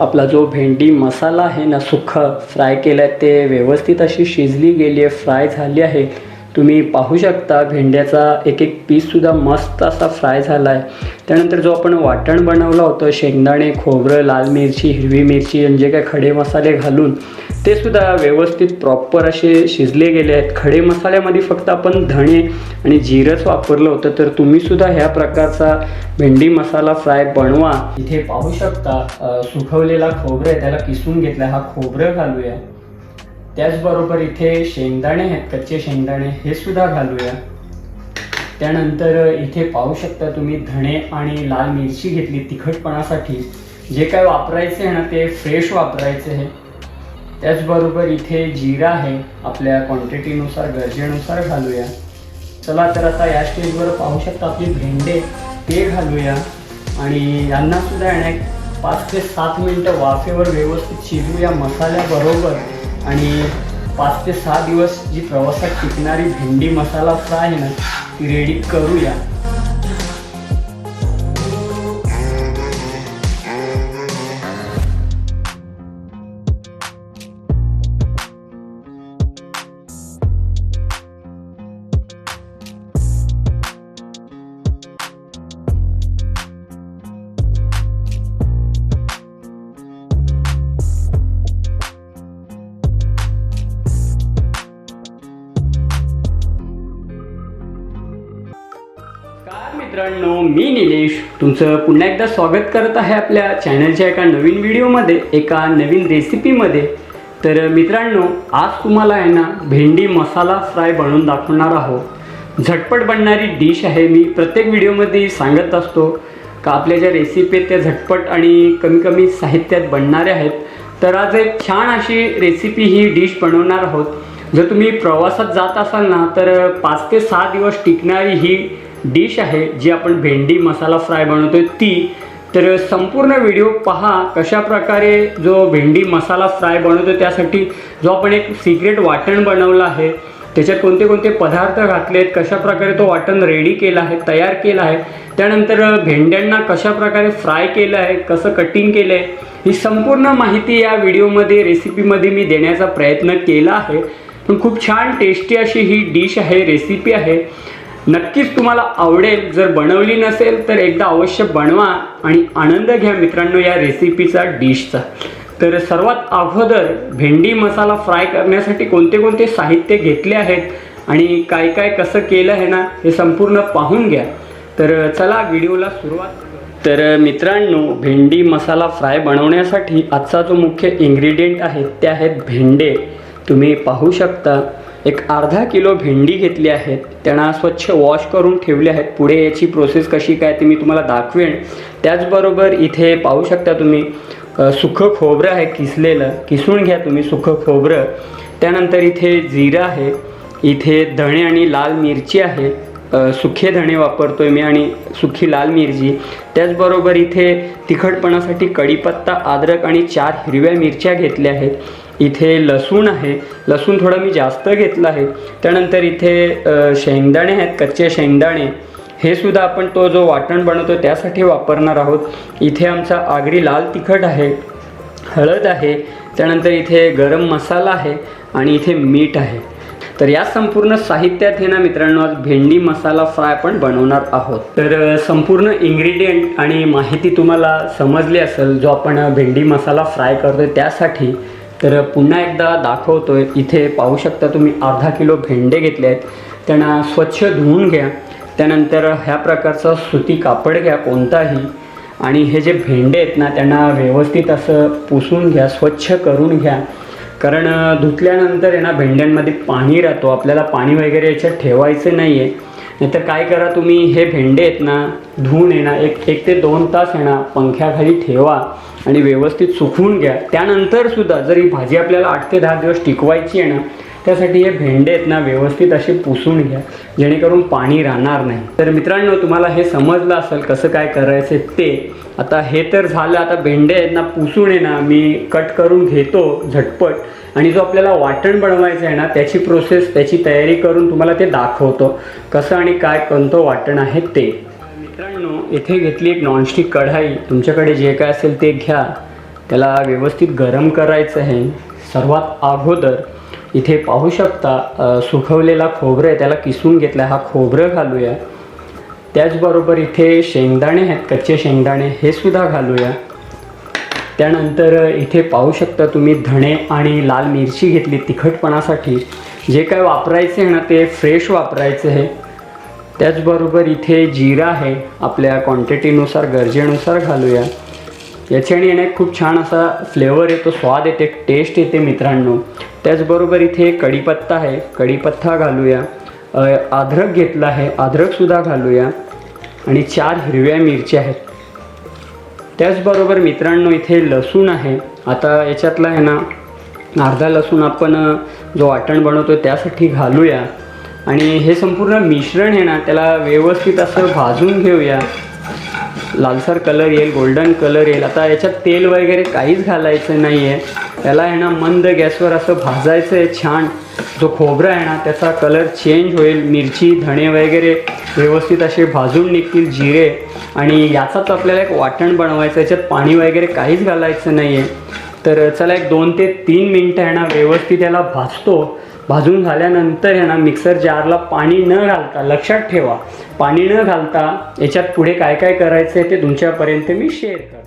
आपला जो भेंडी मसाला आहे ना सुखा फ्राय केला आहे ते व्यवस्थित अशी शिजली गेली आहे फ्राय झाली आहे. तुम्ही पाहू शकता भेंड्याचा एक एक पीससुद्धा मस्त असा फ्राय झाला आहे त्यानंतर जो आपण वाटण बनवलं होतं शेंगदाणे खोबरं लाल मिरची हिरवी मिरची आणि जे काय खडे मसाले घालून ते सुद्धा व्यवस्थित प्रॉपर असे शिजले गेले आहेत. खडे मसाल्यामध्ये फक्त आपण धणे आणि जिरंच वापरलं होतं तर तुम्ही सुद्धा ह्या प्रकारचा भेंडी मसाला फ्राय बनवा. इथे पाहू शकता सुखवलेला खोबरं आहे त्याला किसून घेतला हा खोबरं घालूया. त्याचबरोबर इथे शेंगदाणे आहेत कच्चे शेंगदाणे हे सुद्धा घालूया. त्यानंतर इथे पाहू शकता तुम्ही धणे आणि लाल मिरची घेतली तिखटपणासाठी. जे काय वापरायचे आहे ना ते फ्रेश वापरायचे आहे. त्याचबरोबर इथे जिरा आहे आपल्या क्वांटिटीनुसार गरजेनुसार घालूया. चला तर आता या स्टेजवर पाहू शकता आपली भेंडे ते घालूया. आणि यांना सुद्धा येण्या पाच ते सात मिनटं वाफेवर व्यवस्थित शिजूया मसाल्याबरोबर. आणि पाच ते सहा दिवस जी प्रवासात टिकणारी भेंडी मसाला फ्राय आहे ना ती रेडी करूया. तुमचं पुन्हा एकदा स्वागत करत आहे आपल्या चॅनलच्या एका नवीन व्हिडिओमध्ये एका नवीन रेसिपीमध्ये तर मित्रांनो आज तुम्हाला आहे ना भेंडी मसाला फ्राय बनवून दाखवणार आहोत. झटपट बनणारी डिश आहे मी प्रत्येक व्हिडिओमध्ये सांगत असतो का आपल्या ज्या रेसिपी आहेत त्या झटपट आणि कमी कमी साहित्यात बनणाऱ्या आहेत. तर आज एक छान अशी रेसिपी ही डिश बनवणार आहोत. जर तुम्ही प्रवासात जात असाल ना तर पाच ते सहा दिवस टिकणारी ही डिश आहे जी आपण भेंडी मसाला फ्राय बनवतोय ती. तर संपूर्ण व्हिडिओ पहा कशा प्रकारे जो भेंडी मसाला फ्राय बनवतो त्यासाठी जो आपण एक सिक्रेट वाटण बनवलं आहे. त्याच्यात कोणते कोणते पदार्थ घातले आहेत कशा प्रकारे तो वाटण रेडी केला आहे तयार केला आहे त्यानंतर भेंड्यांना कशा प्रकारे फ्राय केलं आहे कसं कटिंग केलं आहे ही संपूर्ण माहिती या व्हिडिओमध्ये रेसिपीमध्ये मी देण्याचा प्रयत्न केला आहे. पण खूप छान टेस्टी अशी ही डिश आहे रेसिपी आहे. नक्कीच तुम्हाला आवडेल. जर बनवली नसेल तर एकदा अवश्य बनवा आणि आनंद घ्या मित्रांनो या रेसिपीचा डिशचा. तर सर्वात अगोदर भेंडी मसाला फ्राय करण्यासाठी कोणते कोणते साहित्य घेतले आहेत आणि काय काय कसं केलं आहे ना हे संपूर्ण पाहून घ्या. तर चला व्हिडिओला सुरुवात तर मित्रांनो भेंडी मसाला फ्राय बनवण्यासाठी आजचा जो मुख्य इन्ग्रेडियंट आहे ते आहेत भेंडे. तुम्ही पाहू शकता. एक अर्धा किलो भेंडी घेतली आहेत. त्यांना स्वच्छ वॉश करून ठेवले आहेत. पुढे याची प्रोसेस कशी काय ती मी तुम्हाला दाखवेन. त्याचबरोबर इथे पाहू शकता तुम्ही सुखं खोबरं आहे किसलेलं. किसून घ्या तुम्ही सुखं खोबरं. त्यानंतर इथे जिरं आहे. इथे धणे आणि लाल मिरची आहे. सुखे धणे वापरतो आहे मी आणि सुखी लाल मिरची. त्याचबरोबर इथे तिखटपणासाठी कढीपत्ता अद्रक आणि चार हिरव्या मिरच्या घेतल्या आहेत. इथे लसूण आहे. लसूण थोडं मी जास्त घेतलं आहे. त्यानंतर इथे शेंगदाणे आहेत कच्चे शेंगदाणे. हे सुद्धा आपण तो जो वाटण बनवतो त्यासाठी वापरणार आहोत. इथे आमचा आगरी लाल तिखट आहे हळद आहे. त्यानंतर इथे गरम मसाला आहे आणि इथे मीठ आहे. तर या संपूर्ण साहित्यात हे ना मित्रांनो आज भेंडी मसाला फ्राय आपण बनवणार आहोत. तर संपूर्ण इन्ग्रेडियंट आणि माहिती तुम्हाला समजली असेल जो आपण भेंडी मसाला फ्राय करतो त्यासाठी. तर पुन्हा एकदा दाखवतोय. इथे पाहू शकता तुम्ही अर्धा किलो भेंडे घेतले आहेत. त्यांना स्वच्छ धुवून घ्या. त्यानंतर ह्या प्रकारचं सुती कापड घ्या कोणताही. आणि हे जे भेंडे आहेत ना त्यांना व्यवस्थित असं पुसून घ्या स्वच्छ करून घ्या. कारण धुतल्यानंतर आहे ना भेंड्यांमध्ये पाणी राहतो. आपल्याला पाणी वगैरे याच्यात ठेवायचं नाही आहे नाहीतर काय करा तुम्ही हे भेंडे आहेत ना धुवून येणार एक एक ते दोन तास येणार पंख्याखाली ठेवा आणि व्यवस्थित सुकवून घ्या. त्यानंतर सुद्धा जर ही भाजी आपल्याला आठ ते दहा दिवस टिकवायची आहे ना त्यासाठी हे भेंडे आहेत ना व्यवस्थित असे पुसून घ्या. जेणेकरून पाणी राहणार नाही. तर मित्रांनो तुम्हाला हे समजलं असेल कसं काय करायचं ते. आता हे तर झालं आता भेंडे आहेत ना पुसून आहे ना मी कट करून घेतो झटपट. आणि जो आपल्याला वाटण बनवायचं आहे ना त्याची प्रोसेस त्याची तयारी करून तुम्हाला ते दाखवतो. कसं आणि काय कोणतं वाटण आहे ते. मित्रांनो इथे घेतली एक नॉनस्टिक कढाई. तुमच्याकडे जे काय असेल ते घ्या. त्याला व्यवस्थित गरम करायचं आहे. सर्वात अगोदर इथे पाहू शकता सुखवलेला सुकवलेला खोबरं आहे त्याला किसून घेतला हा खोबरं घालूया. त्याचबरोबर इथे शेंगदाणे आहेत कच्चे शेंगदाणे हे सुद्धा घालूया. त्यानंतर इथे पाहू शकता तुम्ही धणे आणि लाल मिरची घेतली तिखटपणासाठी. जे काय वापरायचे आहे ना ते फ्रेश वापरायचं आहे. त्याचबरोबर इथे जिरा आहे आपल्या क्वांटिटीनुसार गरजेनुसार घालूया. याच्याने येणे खूप छान असा फ्लेवर येतो स्वाद येते टेस्ट येते मित्रांनो. त्याचबरोबर इथे कढीपत्ता आहे. कढीपत्ता घालूया. अद्रक घेतला आहे. अद्रकसुद्धा घालूया. आणि चार हिरव्या मिरच्या आहेत. त्याचबरोबर मित्रांनो इथे लसूण आहे. आता याच्यातला आहे ना अर्धा लसूण आपण जो वाटण बनवतो त्यासाठी घालूया. आणि हे संपूर्ण मिश्रण आहे ना त्याला व्यवस्थित असं भाजून घेऊया. लालसर कलर येईल गोल्डन कलर येईल. आता याच्यात तेल वगैरे काहीच घालायचं नाही आहे त्याला आहे ना मंद गॅसवर असं भाजायचं आहे छान. जो खोबरा आहे ना त्याचा कलर चेंज होईल. मिरची धणे वगैरे व्यवस्थित असे भाजून निघतील जिरे. आणि याचाच आपल्याला एक वाटण बनवायचं याच्यात पाणी वगैरे काहीच घालायचं नाही आहे तर चला एक दोन ते तीन मिनटं आहे ना व्यवस्थित याला भाजतो. भाजून झाल्यानंतर आहे ना मिक्सर जारला पाणी न घालता लक्षात ठेवा पाणी न घालता याच्यात पुढे काय काय करायचं आहे ते तुमच्यापर्यंत मी शेअर करतो.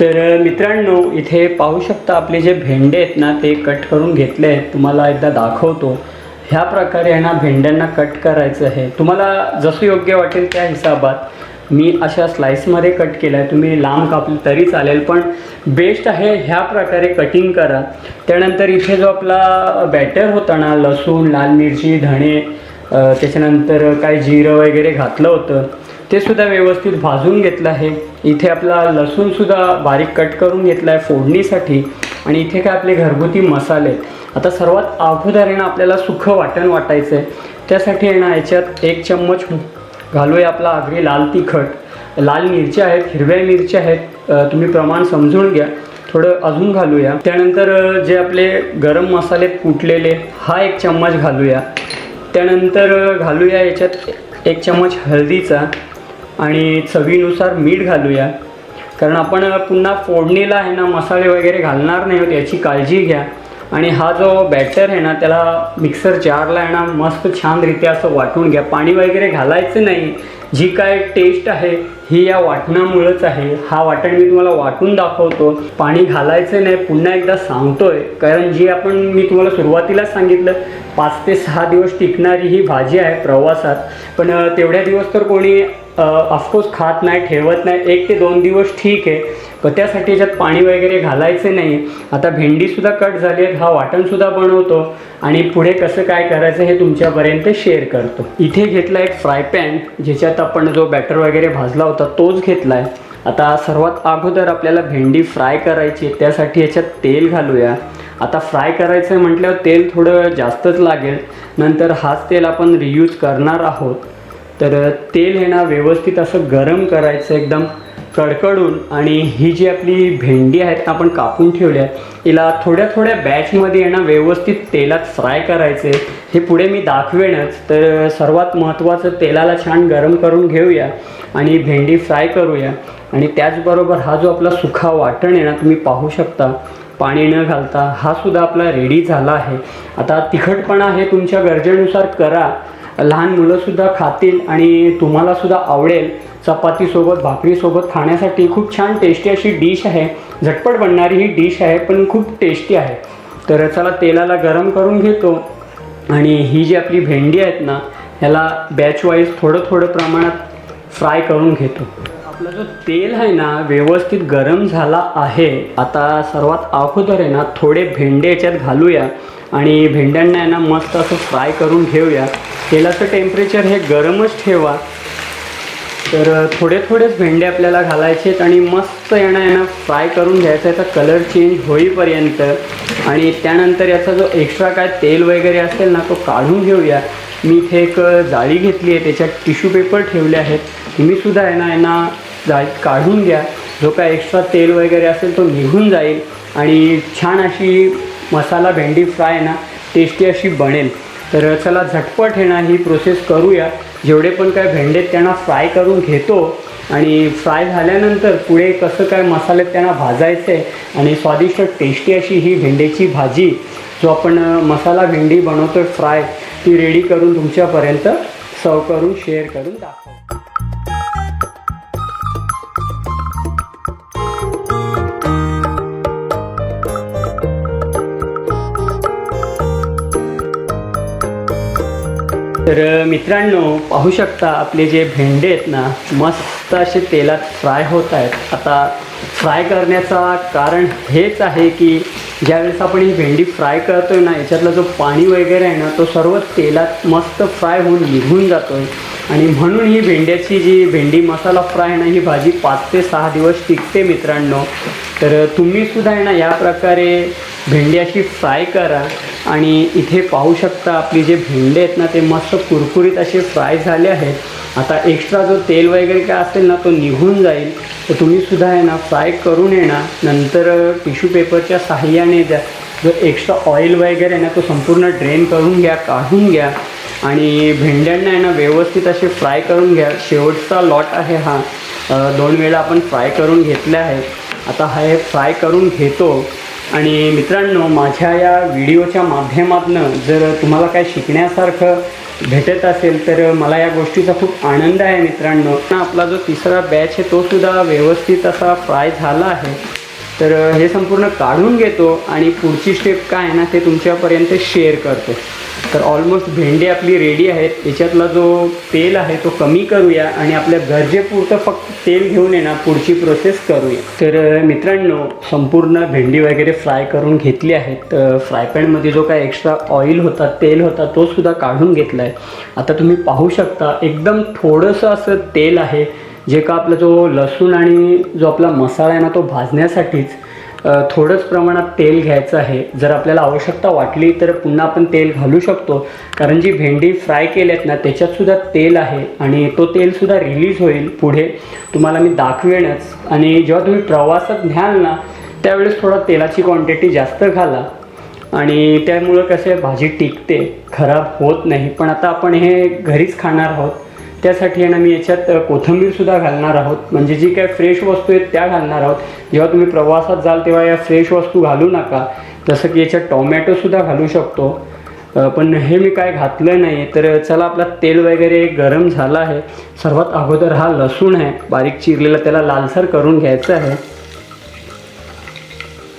तर मित्रांनो इथे पाहू शकता आपले जे भेंडे आहेत ना ते कट करून घेतले आहेत. तुम्हाला एकदा दाखवतो. ह्या प्रकारे आहे ना भेंड्यांना कट करायचं आहे. तुम्हाला जसं योग्य वाटेल त्या हिसाबात. मी अशा स्लाईसमध्ये कट केलं आहे तुम्ही लांब कापलं तरी चालेल पण बेस्ट आहे ह्या प्रकारे कटिंग करा. त्यानंतर इथे जो आपला बॅटर होता ना लसूण लाल मिरची धणे त्याच्यानंतर काय जिरं वगैरे घातलं होतं ते सुद्धा व्यवस्थित भाजून घेतलं आहे. इथे आपला लसूणसुद्धा बारीक कट करून घेतला आहे फोडणीसाठी. आणि इथे काय आपले घरगुती मसाले. आहेत. आता सर्वात अगोदर आहे ना आपल्याला सुखं वाटण वाटायचं आहे त्यासाठी आहे ना याच्यात एक चम्मच घालूया आपला आगरी लाल तिखट. लाल मिरच्या आहेत हिरव्या मिरच्या आहेत तुम्ही प्रमाण समजून घ्या. थोडं अजून घालूया. त्यानंतर जे आपले गरम मसाले कुटलेले हा एक चम्मच घालूया. त्यानंतर घालूया याच्यात एक चम्मच हळदीचा आणि चवीनुसार मीठ घालूया. कारण आपण पुन्हा फोडणीला आहे ना मसाले वगैरे घालणार नाही आहोत याची काळजी घ्या. आणि हा जो बॅटर आहे ना त्याला मिक्सर जारला आहे ना मस्त छानरित्या असं वाटून घ्या. पाणी वगैरे घालायचं नाही. जी काय टेस्ट आहे ही या वाटणामुळंच आहे. हा वाटण मी तुम्हाला वाटून दाखवतो. पाणी घालायचं नाही पुन्हा एकदा सांगतोय. कारण जी आपण मी तुम्हाला सुरुवातीलाच सांगितलं पाच ते सहा दिवस टिकणारी ही भाजी आहे प्रवासात. पण तेवढ्या दिवस तर कोणी ऑफकोर्स खात नाही ठेवत नाही. एक ते दोन दिवस ठीक आहे. व त्यासाठी याच्यात पाणी वगैरे घालायचे नाही आता भेंडीसुद्धा कट झाली आहे हा वाटणसुद्धा बनवतो आणि पुढे कसं काय करायचं हे तुमच्यापर्यंत शेअर करतो. इथे घेतला एक फ्राय पॅन ज्याच्यात आपण जो बॅटर वगैरे भाजला होता तोच घेतला आहे आता सर्वात अगोदर आपल्याला भेंडी फ्राय करायची आहे त्यासाठी याच्यात तेल घालूया. आता फ्राय करायचं आहे म्हटल्यावर तेल थोडं जास्तच लागेल. नंतर हाच तेल आपण रियूज करणार आहोत. तर तेल हे ना व्यवस्थित असं गरम करायचं एकदम. कडकडून आणि ही जी आपली भेंडी आहेत ना आपण कापून ठेवल्या हिला थोड्या थोड्या बॅचमध्ये येणं व्यवस्थित तेलात फ्राय करायचे. हे पुढे मी दाखवेनच तर सर्वात महत्त्वाचं तेलाला छान गरम करून घेऊया आणि भेंडी फ्राय करूया. आणि त्याचबरोबर हा जो आपला सुखा वाटण आहे ना तुम्ही पाहू शकता पाणी न घालता हा सुद्धा आपला रेडी झाला आहे. आता तिखटपणा हे तुमच्या गरजेनुसार करा. लहान मुलंसुद्धा खातील आणि तुम्हालासुद्धा आवडेल. चपातीसोबत भाकरीसोबत खाण्यासाठी खूप छान टेस्टी अशी डिश आहे. झटपट बनणारी ही डिश आहे पण खूप टेस्टी आहे. तर चला तेलाला गरम करून घेतो. आणि ही जी आपली भेंडी आहेत ना ह्याला बॅच वाईज थोडं थोडं प्रमाणात फ्राय करून घेतो. आपला जो तेल आहे ना व्यवस्थित गरम झाला आहे. आता सर्वात अगोदर आहे ना थोडे भेंडे याच्यात घालूया. आणि भेंड्यांना आहे ना मस्त असं फ्राय करून घेऊया. तेलाचं टेम्परेचर हे गरमच ठेवा. तर थोडे थोडेच भेंडे आपल्याला घालायचे आहेत आणि मस्त येणं यानं फ्राय करून घ्यायचा याचा कलर चेंज होईपर्यंत आणि त्यानंतर याचा जो एक्स्ट्रा काय तेल वगैरे असेल ना तो काढून घेऊया. मी इथे एक जाळी घेतली आहे. त्याच्यात टिश्यू पेपर ठेवले आहेत. तुम्हीसुद्धा आहे येणं यांना जाळी काढून घ्या जो काय एक्स्ट्रा तेल वगैरे असेल तो निघून जाईल आणि छान अशी मसाला भेंडी फ्राय आहे ना टेस्टी अशी बनेल. तर चला झटपट येणं ही प्रोसेस करूया. जेवढे पण काय भेंडे आहेत त्यांना फ्राय करून घेतो. आणि फ्राय झाल्यानंतर पुढे कसं काय मसाल्यात त्यांना भाजायचं आहे आणि स्वादिष्ट टेस्टी अशी ही भेंडीची भाजी जो आपण मसाला भेंडी बनवतो फ्राय ती रेडी करून तुमच्यापर्यंत सर्व करून शेअर करून दाखवतो. तर मित्रांनो पाहू शकता आपले जे भेंडे आहेत ना मस्त असे तेलात फ्राय होत आहेत. आता फ्राय करण्याचा कारण हेच आहे की ज्यावेळेस आपण ही भेंडी फ्राय करतोय ना याच्यातला जो पाणी वगैरे आहे ना तो सर्व तेलात मस्त फ्राय होऊन निघून जातो आहे आणि म्हणून ही भेंड्याची जी भेंडी मसाला फ्राय आहे ना ही भाजी पाच ते सहा दिवस टिकते मित्रांनो. तर तुम्हीसुद्धा आहे ना या प्रकारे भेंडी अशी फ्राय करा. आणि इथे पाहू शकता आपली जे भेंडे आहेत ना ते मस्त कुरकुरीत असे फ्राय झाले आहेत. आता एक्स्ट्रा जो तेल वगैरे काय असेल ना तो निघून जाईल. तर तुम्ही सुद्धा आहे ना फ्राय करून येणार नंतर टिश्यू पेपरच्या सहाय्याने द्या. जो एक्स्ट्रा ऑइल वगैरे आहे ना तो संपूर्ण ड्रेन करून घ्या काढून घ्या. आणि भेंड्यांना आहे ना व्यवस्थित असे फ्राय करून घ्या. शेवटचा लॉट आहे हा. दोन वेळा आपण फ्राय करून घेतल्या आहेत. आता हा हे फ्राय करून घेतो. आणि मित्रांनो माझ्या या व्हिडिओच्या माध्यमातून जर तुम्हाला काय शिकण्यासारखं भेटत असेल तर मला या गोष्टीचा खूप आनंद आहे मित्रांनो. आपला जो तिसरा बॅच आहे तो सुद्धा व्यवस्थित असा फ्राय झाला आहे. तर हे संपूर्ण काढून घेतो आणि पुढची स्टेप काय आहे ना ते तुमच्यापर्यंत शेअर करतो. तर ऑलमोस्ट भेंडी आपली रेडी आहेत. याच्यातला जो तेल आहे तो कमी करूया आणि आपल्या गरजेपुरतं फक्त तेल घेऊन येणार पुढची प्रोसेस करूया. तर मित्रांनो संपूर्ण भेंडी वगैरे फ्राय करून घेतली आहेत. फ्राय पॅनमध्ये जो काय एक्स्ट्रा ऑइल होता तेल होता तो सुद्धा काढून घेतला आहे आता तुम्ही पाहू शकता एकदम थोडंसं असं तेल आहे. जे का आपला जो लसूण आणि जो आपला मसाला आहे ना तो भाजण्यासाठीच थोडंच प्रमाणात तेल घ्यायचं आहे. जर आपल्याला आवश्यकता वाटली तर पुन्हा आपण तेल घालू शकतो. कारण जी भेंडी फ्राय केल्यात ना त्याच्यातसुद्धा तेल आहे आणि तो तेलसुद्धा रिलीज होईल पुढे. तुम्हाला मी दाखवेनच आणि जेव्हा तुम्ही प्रवासात घ्याल ना त्यावेळेस थोडा तेलाची क्वांटिटी जास्त घाला. आणि त्यामुळं कसं आहे भाजी टिकते खराब होत नाही. पण आता आपण हे घरीच खाणार आहोत. त्यासाठी आहे ना मी याच्यात कोथंबीरसुद्धा कोथिंबीरसुद्धा घालणार आहोत. म्हणजे जी काय फ्रेश वस्तू आहेत त्या घालणार आहोत. जेव्हा तुम्ही प्रवासात जाल तेव्हा या फ्रेश वस्तू घालू नका. जसं की याच्यात टोमॅटोसुद्धा घालू शकतो. पण हे मी काय घातलं नाही. तर चला आपला तेल वगैरे गरम झालं आहे. सर्वात अगोदर हा लसूण आहे. बारीक चिरलेला त्याला लालसर करून घ्यायचं आहे.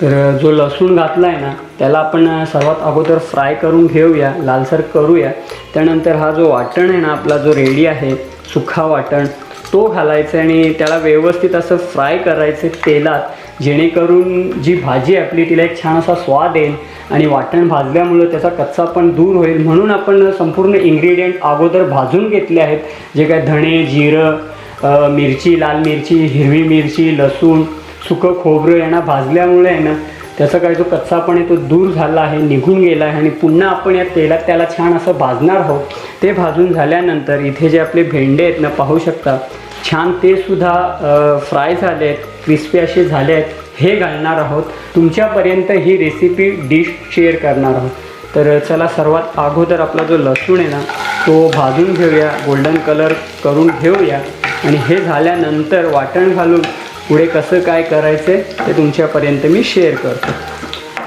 तर जो लसूण घातला आहे ना त्याला आपण सर्वात अगोदर फ्राय करून घेऊया लालसर करूया. त्यानंतर हा जो वाटण आहे ना आपला जो रेडी आहे सुखा वाटण तो घालायचा आणि त्याला व्यवस्थित असं फ्राय करायचं तेलात जेणेकरून जी भाजी आहे आपली तिला एक छान असा स्वाद येईल आणि वाटण भाजल्यामुळं त्याचा कच्चा पण दूर होईल. म्हणून आपण संपूर्ण इन्ग्रेडियंट अगोदर भाजून घेतले आहेत. जे काय धणे जिरं मिरची लाल मिरची हिरवी मिरची लसूण सुकं खोबरं ना भाजल्यामुळे आहे ना त्याचा काय जो कच्चापण आहे तो दूर झाला आहे निघून गेला आहे आणि पुन्हा आपण या तेलात त्याला छान असं भाजणार आहोत. ते भाजून झाल्यानंतर इथे जे आपले भेंडे आहेत ना पाहू शकता छान ते सुद्धा फ्राय झाले आहेत क्रिस्पी असे झाले आहेत. हे घालणार आहोत. तुमच्यापर्यंत ही रेसिपी डिश शेअर करणार आहोत. तर चला सर्वात अगोदर आपला जो लसूण आहे ना तो भाजून घेऊया. गोल्डन कलर करून घेऊया. आणि हे झाल्यानंतर वाटण घालून पुढे कसं काय करायचं ते तुमच्यापर्यंत मी शेअर करतो.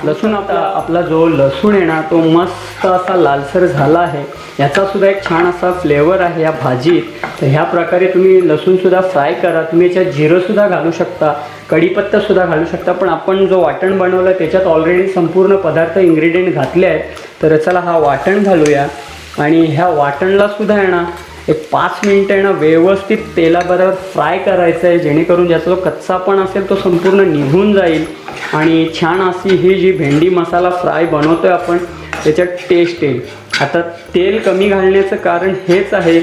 लसूण आता आपला जो लसूण आहे ना तो मस्त असा लालसर झाला आहे. याचासुद्धा एक छान असा फ्लेवर आहे या भाजीत. तर ह्या प्रकारे तुम्ही लसूणसुद्धा फ्राय करा. तुम्ही याच्यात जिरंसुद्धा घालू शकता कढीपत्तासुद्धा घालू शकता. पण आपण जो वाटण बनवलं त्याच्यात ऑलरेडी संपूर्ण पदार्थ इन्ग्रेडियंट घातले आहेत. तर चला हा वाटण घालूया. आणि ह्या वाटणलासुद्धा आहे ना एक पाच मिनटं आहे ना व्यवस्थित तेलाबरोबर फ्राय करायचं आहे जेणेकरून ज्याचा जो कच्चा पण असेल तो संपूर्ण निघून जाईल. आणि छान अशी ही जी भेंडी मसाला फ्राय बनवतो आहे आपण त्याच्यात टेस्ट येईल. आता तेल कमी घालण्याचं कारण हेच आहे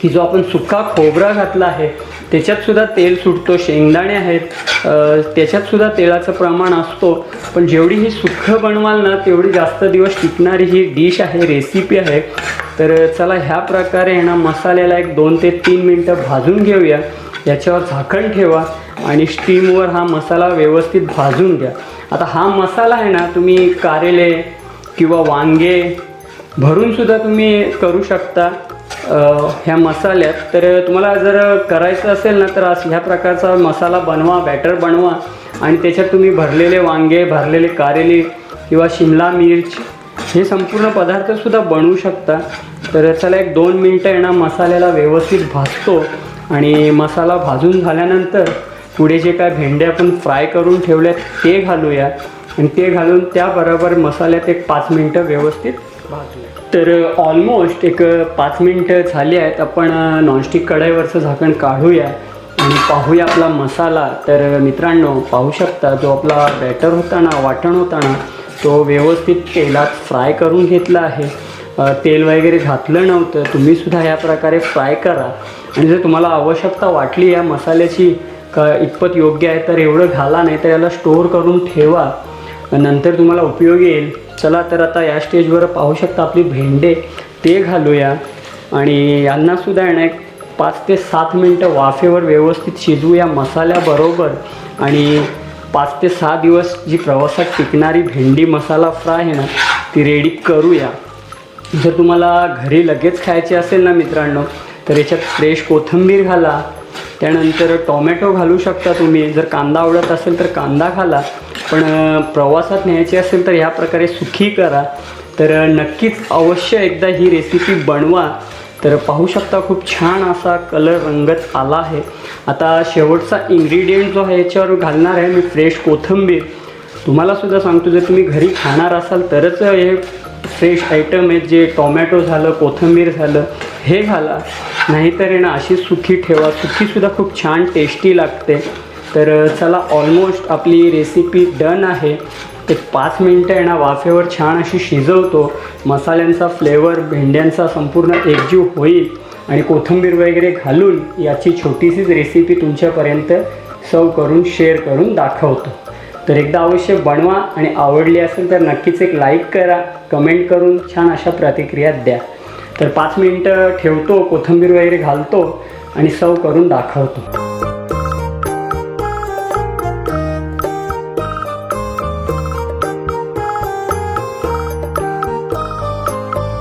की जो आपण सुका खोबरा घातला आहे त्याच्यात सुद्धा तेल सुटतो शेंगदाणे आहेत. त्याच्यातसुद्धा त्याच्यात सुद्धा तेलाचं प्रमाण असतो. पण जेवढी ही सुख बनवाल ना तेवढी जास्त दिवस टिकणारी ही डिश आहे रेसिपी आहे. तर चला ह्या प्रकारे आहे ना मसाल्याला एक दोन ते तीन मिनटं भाजून घेऊया. याच्यावर झाकण ठेवा आणि स्टीमवर हा मसाला व्यवस्थित भाजून घ्या. आता हा मसाला आहे ना तुम्ही कारेले किंवा वांगे भरूनसुद्धा तुम्ही करू शकता. ह्या मसाल्यात. तर तुम्हाला जर करायचं असेल ना तर असं ह्या प्रकारचा मसाला बनवा बॅटर बनवा. आणि त्याच्यात तुम्ही भरलेले वांगे भरलेले कारेली किंवा शिमला मिर्च हे संपूर्ण पदार्थसुद्धा बनवू शकता. तर चला एक दोन मिनटं येणार मसाल्याला व्यवस्थित भाजतो. आणि मसाला भाजून झाल्यानंतर पुढे जे काय भेंडे आपण फ्राय करून ठेवल्यात ते घालूया. आणि ते घालून त्याबरोबर मसाल्यात एक पाच मिनटं व्यवस्थित भाजूया. तर ऑलमोस्ट एक पाच मिनटं झाली आहेत. आपण नॉनस्टिक कढईवरचं झाकण काढूया आणि पाहूया आपला मसाला. तर मित्रांनो पाहू शकता जो आपला बॅटर होता ना वाटण होता ना तो व्यवस्थित तेलात फ्राय करून घेतला आहे. तेल वगैरे घातलं नव्हतं. तुम्हीसुद्धा या प्रकारे फ्राय करा. आणि जर तुम्हाला आवश्यकता वाटली या मसाल्याची का इतपत योग्य आहे तर एवढं घाला नाही तर याला स्टोअर करून ठेवा. नंतर तुम्हाला उपयोग येईल. चला तर आता या स्टेजवर पाहू शकता आपली भेंडे. ते घालूया. आणि यांनासुद्धा आहे ना एक पाच ते सात मिनटं वाफेवर व्यवस्थित शिजवूया मसाल्याबरोबर. आणि पाच ते सहा दिवस जी प्रवासात टिकणारी भेंडी मसाला फ्राय आहे ना ती रेडी करूया. जर तुम्हाला घरी लगेच खायची असेल ना मित्रांनो तर याच्यात फ्रेश कोथिंबीर घाला. त्यानंतर टोमॅटो घालू शकता तुम्ही. जर कांदा आवडत असेल तर कांदा घाला. पण प्रवासात न्यायची असेल तर ह्या प्रकारे सुखी करा. तर नक्कीच अवश्य एकदा ही रेसिपी बनवा. तर पाहू शकता खूप छान असा कलर रंगत आला आहे. आता शेवटचा इन्ग्रेडियंट जो आहे याच्यावर घालणार आहे मी फ्रेश कोथिंबीर. तुम्हाला सुद्धा सांगतो जर तुम्ही घरी खाणार असाल तरच हे फ्रेश आयटम आहेत जे टोमॅटो झालं कोथिंबीर झालं हे घाला. नाहीतर आहे ना अशी सुकी ठेवा. सुकीसुद्धा खूप छान टेस्टी लागते. तर चला ऑलमोस्ट आपली रेसिपी डन आहे. ते पाच मिनटं आहे ना वाफेवर छान अशी शिजवतो. मसाल्यांचा फ्लेवर भेंड्यांचा संपूर्ण एकजीव होईल. आणि कोथिंबीर वगैरे घालून याची छोटीशीच रेसिपी तुमच्यापर्यंत सर्व करून शेअर करून दाखवतो. तर एकदा अवश्य बनवा. आणि आवडली असेल तर नक्कीच एक लाईक करा. कमेंट करून छान अशा प्रतिक्रिया द्या. तर पाच मिनटं ठेवतो कोथिंबीर वगैरे घालतो आणि सव करून दाखवतो.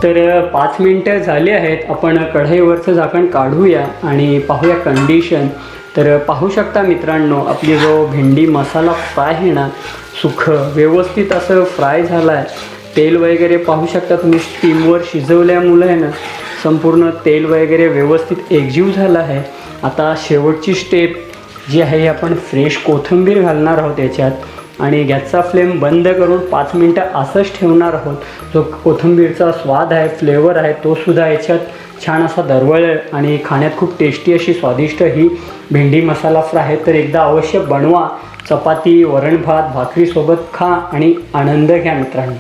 तर पाच मिनटं झाली आहेत. आपण कढईवरचं झाकण काढूया आणि पाहूया कंडिशन तर पाहू शकता मित्रांनो आपली जो भेंडी मसाला फ्राय आहे ना सुख व्यवस्थित असं फ्राय झाला आहे तेल वगैरे पाहू शकता तुम्ही. स्टीमवर शिजवल्यामुळं आहे ना संपूर्ण तेल वगैरे व्यवस्थित एकजीव झाला आहे. आता शेवटची स्टेप जी आहे आपण फ्रेश कोथिंबीर घालणार आहोत याच्यात. आणि गॅसचा फ्लेम बंद करून पाच मिनटं असंच ठेवणार आहोत. जो कोथिंबीरचा स्वाद आहे फ्लेवर आहे तो सुद्धा याच्यात छान असा दरवळ आणि खाण्यात खूप टेस्टी अशी स्वादिष्ट ही भेंडी मसाला फ्राय आहे. तर एकदा अवश्य बनवा. चपाती वरण भात भाकरीसोबत खा आणि आनंद घ्या मित्रांनो.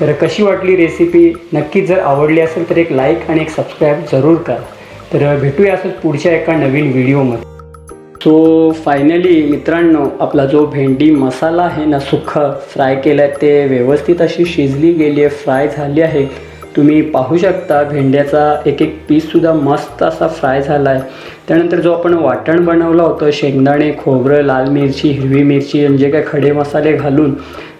तर कशी वाटली रेसिपी नक्कीच जर आवडली असेल तर एक लाईक आणि एक सबस्क्राईब जरूर करा. तर भेटूया असंच पुढच्या एका नवीन व्हिडिओमध्ये सो फायनली मित्रांनो आपला जो भेंडी मसाला आहे ना सुखं फ्राय केला आहे ते व्यवस्थित अशी शिजली गेली आहे फ्राय झाली आहे. तुम्ही पाहू शकता भेंड्याचा एक एक पीससुद्धा मस्त असा फ्राय झाला आहे त्यानंतर जो आपण वाटण बनवलं होतं शेंगदाणे खोबरं लाल मिरची हिरवी मिरची म्हणजे काय खडे मसाले घालून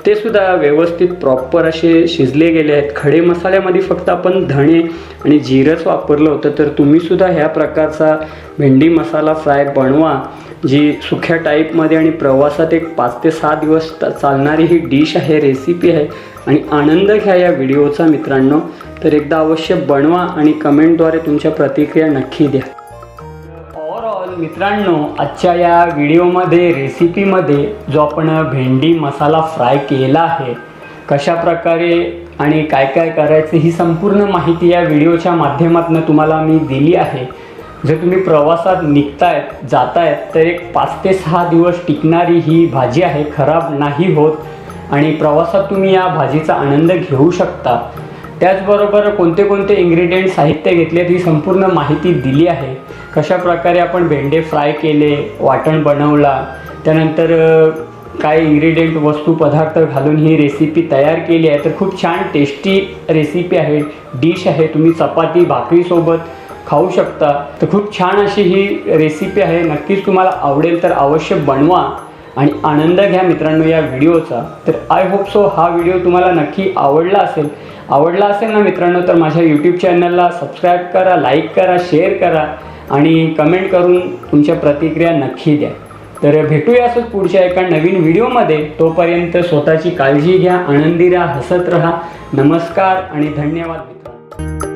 ते सुद्धा व्यवस्थित प्रॉपर असे शिजले गेले आहेत. खडे मसाल्यामध्ये फक्त आपण धणे आणि जिरंच वापरलं होतं तर तुम्हीसुद्धा ह्या प्रकारचा भेंडी मसाला फ्राय बनवा जी सुख्या टाईपमध्ये आणि प्रवासात एक पाच ते सहा दिवस चालणारी ही डिश आहे रेसिपी आहे आणि आनंद घ्या या व्हिडिओचा मित्रांनो. तर एकदा अवश्य बनवा आणि कमेंटद्वारे तुमच्या प्रतिक्रिया नक्की द्या. मित्रांनो आजच्या या व्हिडिओमध्ये रेसिपीमध्ये जो आपण भेंडी मसाला फ्राय केला आहे कशा प्रकारे आणि काय काय करायचं ही संपूर्ण माहिती या व्हिडिओच्या माध्यमातून तुम्हाला मी दिली आहे. जर तुम्ही प्रवासात निघतायत जातायत तर एक पाच ते सहा दिवस टिकणारी ही भाजी आहे खराब नाही होत. आणि प्रवासात तुम्ही या भाजीचा आनंद घेऊ शकता. त्याचबरोबर कोणते कोणते इन्ग्रेडियंट साहित्य घेतले ही संपूर्ण माहिती दिली आहे. कशा प्रकारे आपण भेंडे फ्राय केले वाटण बनवला त्यानंतर काही काय इन्ग्रेडियंट वस्तू पदार्थ घालून ही रेसिपी तयार केली आहे. तर खूप छान टेस्टी रेसिपी आहे. डिश आहे. तुम्ही चपाती भाकरीसोबत खाऊ शकता. तर खूप छान अशी ही रेसिपी आहे. नक्कीच तुम्हाला आवडेल तर अवश्य बनवा आणि आनंद घ्या मित्रांनो या व्हिडिओचा तर आय होप सो हा व्हिडिओ तुम्हाला नक्की आवडला असेल. आवडला असेल ना मित्रांनो तर माझ्या यूट्यूब चॅनलला सबस्क्राईब करा लाईक करा शेअर करा आणि कमेंट करून तुमच्या प्रतिक्रिया नक्की द्या. तर भेटूया असंच पुढच्या एका नवीन व्हिडिओमध्ये तोपर्यंत स्वतःची काळजी घ्या आनंदी राहा हसत राहा. नमस्कार आणि धन्यवाद मित्रांनो.